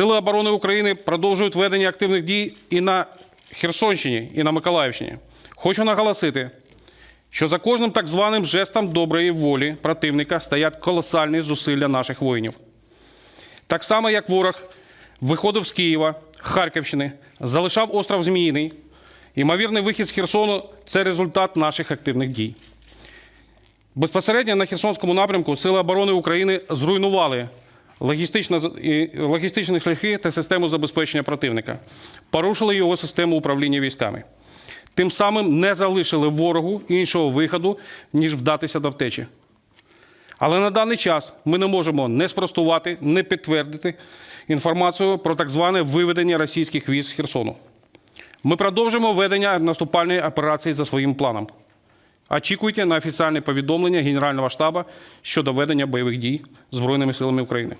Сили оборони України продовжують ведення активних дій і на Херсонщині, і на Миколаївщині. Хочу наголосити, що за кожним так званим жестом доброї волі противника стоять колосальні зусилля наших воїнів. Так само, як ворог виходив з Києва, Харківщини, залишав остров Зміїний, ймовірний вихід з Херсону це результат наших активних дій. Безпосередньо на Херсонському напрямку Сили оборони України зруйнували логістичні шляхи та систему забезпечення противника, порушили його систему управління військами. Тим самим не залишили ворогу іншого виходу, ніж вдатися до втечі. Але на даний час ми не можемо не спростувати, не підтвердити інформацію про так зване виведення російських військ з Херсону. Ми продовжимо ведення наступальної операції за своїм планом. Очікуйте на офіційне повідомлення Генерального штабу щодо ведення бойових дій Збройними силами України.